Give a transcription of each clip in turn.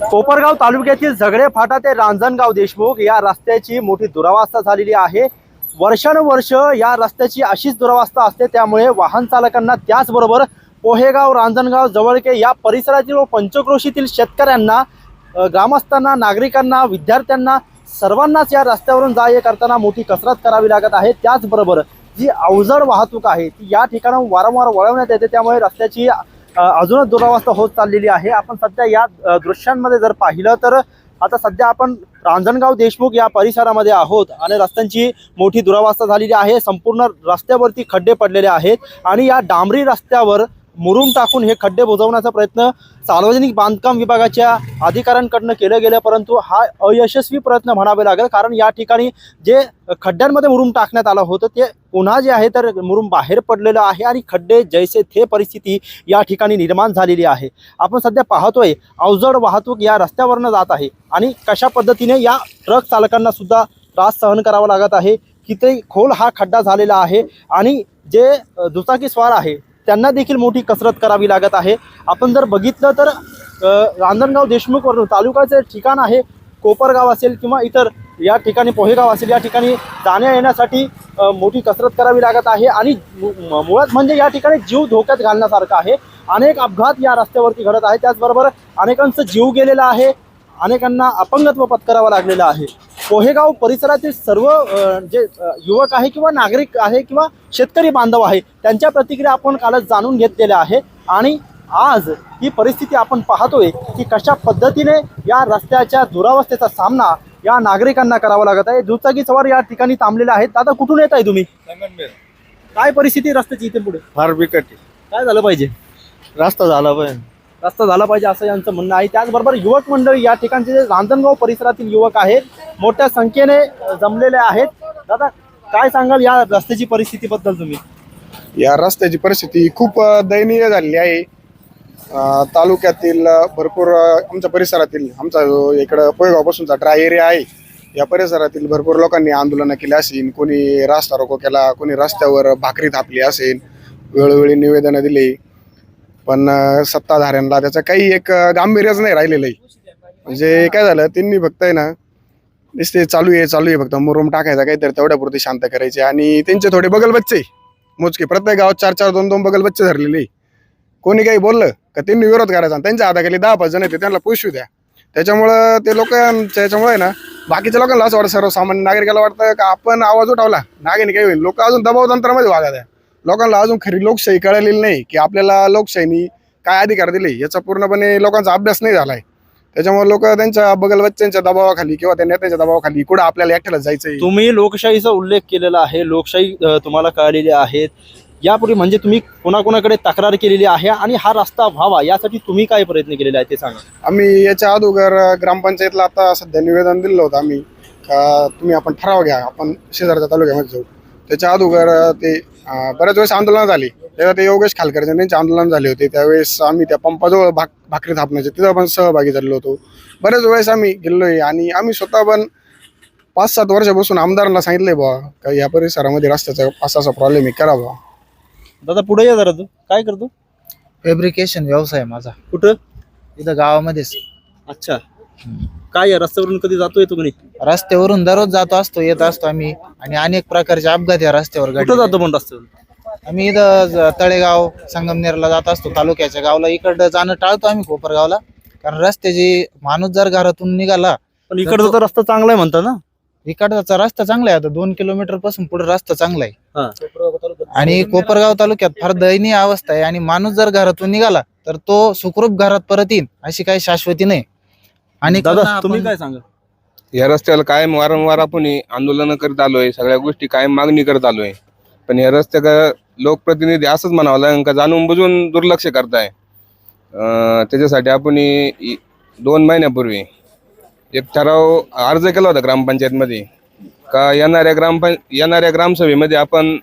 कोपरगाव तालुक्यातील झगडे फाटा ते रांजणगाव देशमुख या रस्त्याची मोठी दुरावस्था झालेली आहे. वर्षानुवर्ष या रस्त्याची अशीच दुरावस्था असते त्यामुळे वाहन चालकांना त्याचबरोबर पोहेगाव रांजणगाव जवळके या परिसरातील व पंचक्रोशीतील शेतकऱ्यांना ग्रामस्थांना नागरिकांना विद्यार्थ्यांना सर्वांनाच या रस्त्यावरून जा ये करताना मोठी कसरत करावी लागत आहे. त्याचबरोबर जी अवजड वाहतूक आहे ती या ठिकाणाहून वारंवार वळवण्यात येते त्यामुळे रस्त्याची अजूनच दुरावस्था होत चाललेली आहे. आपण सध्या या दृश्यांमध्ये जर पाहिलं तर आता सध्या आपण रांजणगाव देशमुख या परिसरामध्ये आहोत आणि रस्त्यांची मोठी दुरावस्था झालेली आहे. संपूर्ण रस्त्यावरती खड्डे पडलेले आहेत आणि या डांबरी रस्त्यावर मुरून टाकून हे खड्डे बुजवण्याचा प्रयत्न सार्वजनिक बांधकाम विभागाच्या अधिकाऱ्यांकडनं केलं गेलं परंतु हा अयशस्वी प्रयत्न म्हणावे लागेल. कारण या ठिकाणी जे खड्ड्यांमध्ये मुरुम टाकण्यात आलं होतं ते पुन्हा जे आहे तर मुरुम बाहेर पडलेलं आहे आणि खड्डे जैसे थे परिस्थिती या ठिकाणी निर्माण झालेली आहे. आपण सध्या पाहतोय अवजड वाहतूक या रस्त्यावरनं जात आहे आणि कशा पद्धतीने या ट्रक चालकांना सुद्धा त्रास सहन करावा लागत आहे किती खोल हा खड्डा झालेला आहे आणि जे दुचाकी स्वार आहे त्यांना देखील मोठी कसरत करावी लागत आहे. आपण जर बघितलं तर अ, रांजणगाव देशमुखवरून तालुक्याचं ठिकाण आहे कोपरगाव असेल किंवा इतर या ठिकाणी पोहेगाव असेल या ठिकाणी जाण्या येण्यासाठी मोठी कसरत करावी लागत आहे आणि मु- मुळात म्हणजे या ठिकाणी जीव धोक्यात घालण्यासारखा आहे. अनेक अपघात या रस्त्यावरती घडत आहे त्याचबरोबर अनेकांचं जीव गेलेला आहे. अनेकांना अपंगत्व पत्करावं लागलेलं आहे. पोहेगाव परिसरातील सर्व जे युवक आहे किंवा नागरिक आहे किंवा शेतकरी बांधव आहे त्यांच्या प्रतिक्रिया आपण कालच जाणून घेतलेल्या आहे आणि आज ही परिस्थिती आपण पाहतोय की कशा पद्धतीने या रस्त्याच्या दुरावस्थेचा सामना या नागरिकांना करावा लागत आहे. दुचाकी सवार या ठिकाणी थांबलेले आहेत. दादा कुठून येत आहे तुम्ही काय परिस्थिती रस्त्याची इथे पुढे? फार बिकट आहे. काय झालं पाहिजे? रस्ता झाला पाहिजे. रस्ता झाला पाहिजे असं यांचं म्हणणं आहे. त्याचबरोबर युवक मंडळी या ठिकाणचे जे रांजणगाव परिसरातील युवक आहेत मोठ्या संख्येने जमलेले आहेत. दादा काय सांगाल या रस्त्याची परिस्थितीबद्दल तुम्ही? या रस्त्याची परिस्थिती खूप दयनीय झालेली आहे. तालुक्यातील भरपूर आमच्या परिसरातील आमचा जो इकडं पोयगावपासूनचा ड्राय एरिया आहे या परिसरातील भरपूर लोकांनी आंदोलनं केली असेल कोणी रास्ता रोको केला कोणी रस्त्यावर भाकरी थापली असेल वेळोवेळी निवेदनं दिली. पण सत्ताधाऱ्यांना त्याचं काही एक गांभीर्यच नाही राहिलेलं आहे. म्हणजे काय झालं त्यांनी फक्त आहे ना नुसते चालू आहे चालू आहे फक्त मुरुम टाकायचा काहीतरी तेवढ्यापुरती शांत करायचे. आणि त्यांचे थोडे बगल बच्चे मोजके प्रत्येक गावात चार चार दोन दोन बगल बच्चे धरलेले कोणी काही बोललं का त्यांनी विरोध करायचा आणि त्यांच्या हाताखाली दहा पाच जण येते त्यांना पुशू द्या. त्याच्यामुळं ते लोकांच्या याच्यामुळे ना बाकीच्या लोकांना असं वाटतं सर्वसामान्य नागरिकाला वाटतं का आपण आवाज उठवला? नागरिक काही होईल? लोक अजून दबाव तंत्रामध्ये वागा द्या. लोकांना अजून खरी लोकशाही कळलेली नाही की आपल्याला लोकशाहीनी काय अधिकार दिले याचा पूर्णपणे लोकांचा अभ्यास नाही झालाय. त्याच्यामुळे लोक त्यांच्या बगल बच्च्यांच्या दबावाखाली किंवा त्या नेत्यांच्या दबावाखाली कुठं आपल्याला एकट्याला जायचंय. तुम्ही लोकशाहीचा उल्लेख केलेला आहे लोकशाही तुम्हाला कळलेली आहेत यापूर्वी म्हणजे तुम्ही कोणाकोणाकडे तक्रार केलेली आहे आणि हा रस्ता व्हावा यासाठी तुम्ही काय प्रयत्न केलेले आहे ते सांगा. आम्ही याच्या अगोदर ग्रामपंचायतला आता सध्या निवेदन दिलं होतं आम्ही. का तुम्ही आपण ठराव घ्या आपण शेजारच्या तालुक्यामध्ये जाऊ. त्याच्या अगोदर ते बऱ्याच वेळेस आंदोलन झाली. तेव्हा ते योगेश खालकरचे त्यांचे आंदोलन झाले होते त्यावेळेस आम्ही त्या पंपाजवळ भाक भाकरी थापण्याचे तिथं पण सहभागी झालेलो होतो. बऱ्याच वेळेस आम्ही गेलोय आणि आम्ही स्वतः पण पाच सात वर्षापासून आमदारांना सांगितलंय बुवा का या परिसरामध्ये रस्त्याचा असा असा प्रॉब्लेम आहे करा बुवा. दादा पुढे या जरा तू. काय करतो? फॅब्रिकेशन व्यवसाय माझा. कुठं? इथं गावामध्येच. अच्छा. काय या रस्त्यावरून कधी जातोय तुम्ही रस्त्यावरून दररोज जातो असतो येत असतो आम्ही. आणि अनेक प्रकारचे अपघात या रस्त्यावर कुठं घडले जातो पण रस्त्यावर आम्ही इथं ज- तळेगाव संगमनेरला जात असतो तालुक्याच्या गावला. इकडं जाणं टाळतो आम्ही कोपरगावला. कारण रस्त्याची माणूस जर घरातून निघाला पण इकडचा तर रस्ता चांगला आहे म्हणता ना. इकडचा रस्ता चांगला आहे. आता दोन किलोमीटरपासून पुढे रस्ता चांगला आहे. हा. आणि कोपरगाव तालुक्यात फार दयनीय अवस्था आहे. आणि माणूस जर घरातून निघाला तर तो सुखरूप घरात परत येईन अशी काही शाश्वती नाही. आणि दादा तुम्ही काय सांगा या रस्त्याला कायम वारंवार आपण हे आंदोलनं करत आलोय. सगळ्या गोष्टी कायम मागणी करत आलोय. पण या रस्त्याचा लोकप्रतिनिधी असंच म्हणावं लागेल का जाणून बुजून दुर्लक्ष करताय. त्याच्यासाठी आपण दोन महिन्यापूर्वी एक ठराव अर्ज केला होता ग्रामपंचायतमध्ये का येणाऱ्या ग्रामपं येणाऱ्या ग्रामसभेमध्ये आपण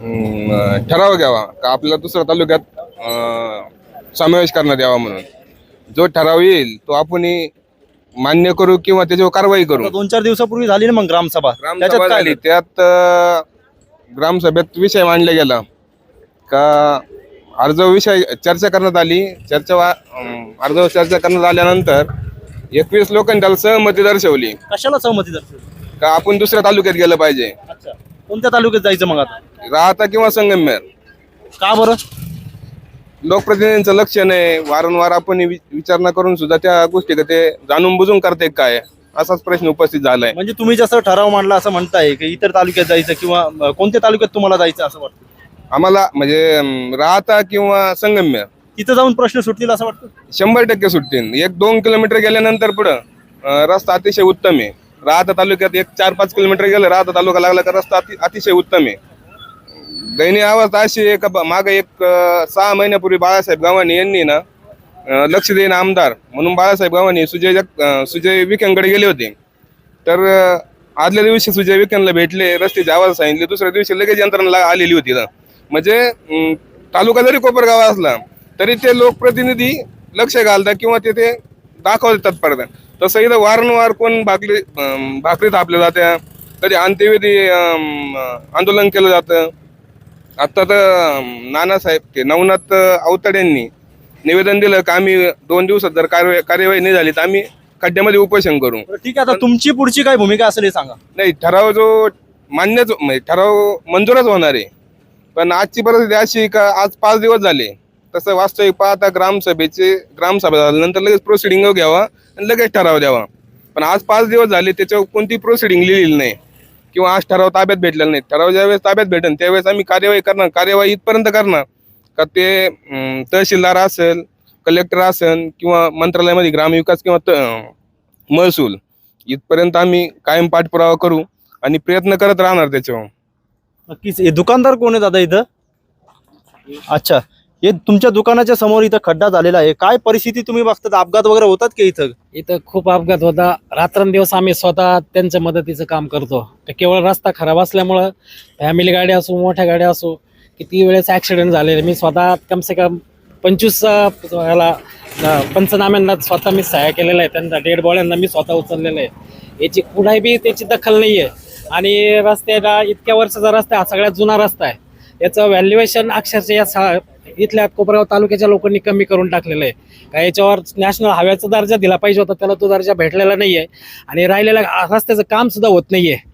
अं, ठराव घ्यावा का आपल्याला दुसऱ्या तालुक्यात अं, समावेश करण्यात यावा म्हणून. जो ठराव येईल तो आपण मान्य करू किंवा त्याच्यावर कारवाई करू. दोन चार दिवसापूर्वी झाली ना मग ग्रामसभा. ग्रामसभा काय झाली. त्यात अं, ग्रामसभेत विषय मांडला गेला. का अर्जावर विषय चर्चा करण्यात आली. चर्चा वा- अं, अर्जावर चर्चा करण्यात आल्यानंतर एकवीस लोकांनी त्याला सहमती दर्शवली. कशाला सहमती दर्शवली? का आपण दुसऱ्या तालुक्यात गेलं पाहिजे? अच्छा. कोणत्या तालुक्यात जायचं मग आता? राहता किंवा संगमेर का बरं? लोकप्रतिनिधींचं लक्ष नाही वारंवार आपण वि- विचारणा करून सुद्धा त्या गोष्टी का ते जाणून बुजून करते काय? असाच प्रश्न उपस्थित झालाय. म्हणजे तुम्ही जसं ठराव मांडला असं म्हणताय की इतर तालुक्यात जायचं किंवा कोणत्या तालुक्यात तुम्हाला जायचं असं वाटतं? आम्हाला म्हणजे राहता किंवा संगमेर तिथं जाऊन प्रश्न सुटतील असं वाटतं? शंभर टक्के सुटतील. एक दोन किलोमीटर गेल्यानंतर पुढं अं, रस्ता अतिशय उत्तम आहे. राहता तालुक्यात एक चार पाच किलोमीटर गेलं राहता तालुका लागला का रस्ता अति अतिशय उत्तम आहे. दयनीय अवस्था अशी आहे का मागे एक अं, सहा महिन्यापूर्वी बाळासाहेब गावाने यांनी ना लक्ष देईन आमदार म्हणून बाळासाहेब गावाने सुजय जग सुजय विकेंकडे गेले होते. तर आदल्या दिवशी सुजय विखेंना भेटले रस्त्याचे आवाज सांगितले दुसऱ्या दिवशी लगेच यंत्रणा आलेली होती म्हणजे तालुका जरी कोपरगाव असला तरी ते लोकप्रतिनिधी लक्ष घालतात किंवा तिथे दाखवतात तत्परता. तसं इथं वारंवार कोण भाकरी भाकरी थापल्या जात्या कधी अंत्यविधी आंदोलन केलं जातं. आत्ता तर नानासाहेब ते नवनाथ अवतड यांनी निवेदन दिलं का आम्ही दोन दिवसात जर कार्यवाही कार्यवाही नाही झाली तर आम्ही खड्ड्यामध्ये उपोषण करू. बरं, ठीक आहे आता तुमची पुढची काय भूमिका असेल हे सांगा. नाही ठराव जो मान्यच म्हणजे ठराव मंजूरच होणार आहे. पण आजची परिस्थिती अशी का आज पाच दिवस झाले. तसं वास्तविक पाहता ग्रामसभेचे ग्रामसभा झाल्यानंतर लगेच प्रोसिडिंग घ्यावा आणि लगेच ठराव द्यावा. पण आज पाच दिवस झाले त्याच्यावर कोणती प्रोसिडिंग लिहिलेली नाही. किंवा आज ठराव ताब्यात भेटलेला नाही. ठराव ज्यावेळेस ताब्यात भेटेल त्यावेळेस आम्ही कार्यवाही करणार. कार्यवाही इथपर्यंत करणार. का ते तहसीलदार असेल कलेक्टर असेल किंवा मंत्रालयामध्ये ग्रामविकास किंवा महसूल इथपर्यंत आम्ही कायम पाठपुरावा करू आणि प्रयत्न करत राहणार त्याच्यावर. नक्कीच. हे दुकानदार कोण आहे दादा इथं? अच्छा. हे तुमच्या दुकानाच्या समोर इथं खड्डा झालेला आहे. काय परिस्थिती तुम्ही बघतात? अपघात वगैरे होतात की इथं? इथं खूप अपघात होता. रात्रंदिवस आम्ही स्वतः त्यांच्या मदतीचं काम करतो. तर केवळ रस्ता खराब असल्यामुळं फॅमिली गाडी असो मोठ्या गाड्या असो किती वेळेस ॲक्सिडेंट झालेले? मी स्वतः कम से कम पंचवीस ह्याला पंचनाम्यांना स्वतः मी सहाय्य केलेलं आहे त्यांना डेड बॉड्यांना मी स्वतः उचललेलं आहे. याची कुणाही बी त्याची दखल नाही आहे. आणि रस्त्याला इतक्या वर्षाचा रस्ता हा सगळ्यात जुना रस्ता आहे याचं व्हॅल्युएशन अक्षरशः या सा इथल्या कोपरगाव तालुक्याच्या लोकांनी कमी करून टाकलेलं आहे. का याच्यावर नॅशनल हायवेचा दर्जा दिला पाहिजे होता त्याला तो दर्जा भेटलेला नाही आहे आणि राहिलेला रस्त्याचं कामसुद्धा होत नाही आहे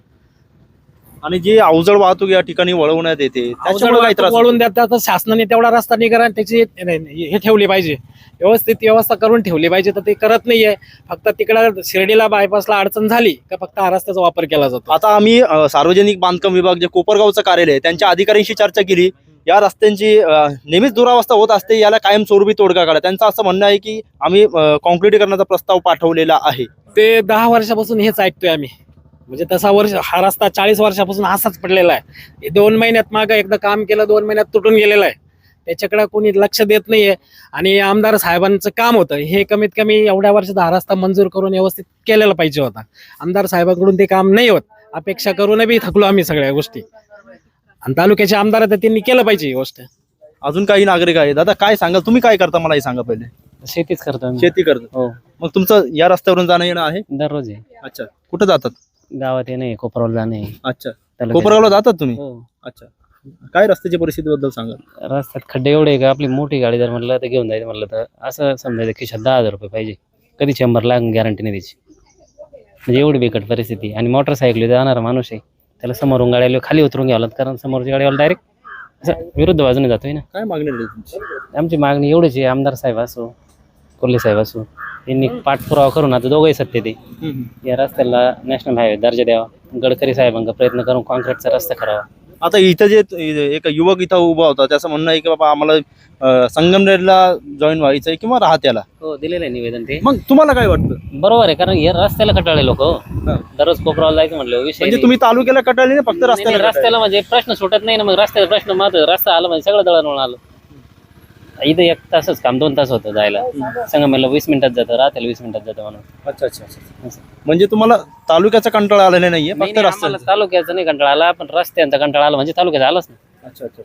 आणि जी अवजड वाहतूक या ठिकाणी वळवण्यात येते त्याच्यामुळे काय त्रास वळून देतात शासनाने तेवढा रस्ता निघा आणि त्याची हे ठेवली पाहिजे. व्यवस्थित व्यवस्था करून ठेवली पाहिजे तर ते करत नाहीये. फक्त तिकडं शिर्डीला बायपासला अडचण झाली का फक्त हा रस्त्याचा वापर केला जातो? आता आम्ही सार्वजनिक बांधकाम विभाग जे कोपरगावचं कार्यालय त्यांच्या अधिकाऱ्यांशी चर्चा केली. या रस्त्यांची नेहमीच दुरावस्था होत असते याला कायमस्वरूपी तोडगा काढा. त्यांचं असं म्हणणं आहे की आम्ही कॉन्क्रिटीकरणाचा प्रस्ताव पाठवलेला आहे. ते दहा वर्षापासून हेच ऐकतोय आम्ही. म्हणजे तसा वर्ष हा रस्ता चाळीस वर्षापासून असाच पडलेला आहे. हे दोन महिन्यात मागं एकदा काम केलं दोन महिन्यात तुटून गेलेलं आहे. त्याच्याकडे कोणी लक्ष देत नाहीये. आणि आमदार साहेबांचं काम होतं. हे कमीत कमी एवढ्या वर्षात हा रस्ता मंजूर करून व्यवस्थित केलेला पाहिजे होता. आमदार साहेबांकडून ते काम नाही होत. अपेक्षा करून बी थकलो आम्ही सगळ्या गोष्टी. आणि तालुक्याचे आमदार त्यांनी केलं पाहिजे ही गोष्ट. अजून काही नागरिक आहेत. दादा काय सांगाल? तुम्ही काय करता? मला हे सांगा पहिले. शेतीच करतो आम्ही. शेती करता. हो. मग तुमचं या रस्त्यावरून जाणं येणं आहे? दररोज आहे. अच्छा. कुठं जातात? गावात येणे कोपरवाल जाणे अच्छा. कोपरगावला जातात तुम्ही? हो. अच्छा. काय रस्त्याची परिस्थितीबद्दल सांगा रस्त्यात खड्डे एवढे आहे का? आपली मोठी गाडी जर म्हणलं तर घेऊन जायचं म्हणलं तर असं समजायचं खिशात दहा हजार रुपये पाहिजे. कधी शंभर लाख गॅरंटी नाही त्याची म्हणजे एवढी बिकट परिस्थिती. आणि मोटरसायकली जाणारा माणूस आहे त्याला समोरून गाड्याला खाली उतरून घ्यावं लागतं कारण समोरच्या गाडीवाला डायरेक्ट असं विरुद्ध बाजूने जातोय ना. काय मागणी आहे तुमची? आमची मागणी एवढीच आहे आमदार साहेब असो कोल्हे साहेब असो यांनी पाठपुरावा करून आता दोघंही सत्य ते या रस्त्याला नॅशनल हायवे दर्जा द्यावा. गडकरी साहेबांचा प्रयत्न करून कॉन्क्रीटचा रस्ता करावा. आता इथं जे एक युवक इथं उभा होता त्याचं म्हणणं आहे की बाबा आम्हाला संगमनेरला जॉईन व्हायचंय किंवा राहत्याला. हो दिलेलं आहे निवेदन ते. मग तुम्हाला काय वाटतं? बरोबर आहे कारण हे रस्त्याला कटाळे लोक दररोज कोपराला जायचं म्हटलं विषय म्हणजे. तुम्ही तालुक्याला कटाळले नाही फक्त रस्त्याला रस्त्याला म्हणजे प्रश्न सुटत नाही ना मग रस्त्याचा प्रश्न मात्र रस्ता आला म्हणजे सगळं दळण आलं. इथं एक तासच काम दोन तास होतं जायला. संगमेला वीस मिनिटात जातं राहत्याला वीस मिनिटात जातं म्हणून. अच्छा अच्छा अच्छा. म्हणजे तुम्हाला तालुक्याचा कंटाळा आलेला नाहीये? नाही, फक्त नाही, रस्त्याचा. तालुक्याचा नाही कंटाळा आला पण रस्त्यांचा कंटाळा आला म्हणजे तालुक्याचा आलाच नाही. अच्छा अच्छा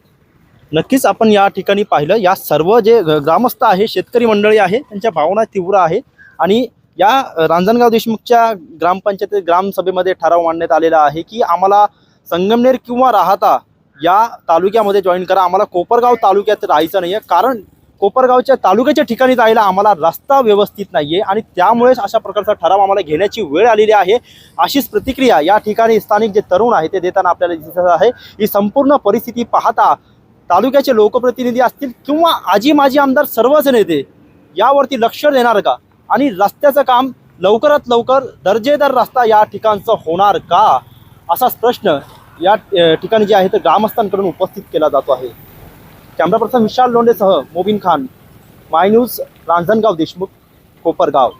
नक्कीच आपण या ठिकाणी पाहिलं या सर्व जे ग- ग्रामस्थ आहे शेतकरी मंडळी आहे त्यांच्या भावना तीव्र आहे आणि या अ, रांजणगाव देशमुखच्या ग्रामपंचायत ग्रामसभेमध्ये ठराव मांडण्यात आलेला आहे की आम्हाला संगमनेर किंवा राहता या तालुक्यामध्ये जॉईन करा. आम्हाला कोपरगाव तालुक्यात राहायचं नाही आहे कारण कोपरगावच्या तालुक्याच्या ठिकाणी जायला आम्हाला रस्ता व्यवस्थित नाही आहे आणि त्यामुळेच अशा प्रकारचा ठराव आम्हाला घेण्याची वेळ आलेली आहे. अशीच प्रतिक्रिया या ठिकाणी स्थानिक जे तरुण आहे ते देताना आपल्याला दिसत आहे. ही संपूर्ण परिस्थिती पाहता तालुक्याचे लोकप्रतिनिधी असतील किंवा आजी माजी आमदार सर्वच नेते यावरती लक्ष देणार का? आणि रस्त्याचं काम लवकरात लवकर दर्जेदार रस्ता या ठिकाणचं होणार का? असाच प्रश्न या ठिकाणी जे आहे ते ग्रामस्थांकडून उपस्थित केला जातो आहे. कॅमेरा पर्सन विशाल लोंडेसह मोबिन खान माय न्यूज रांजणगाव देशमुख कोपरगाव.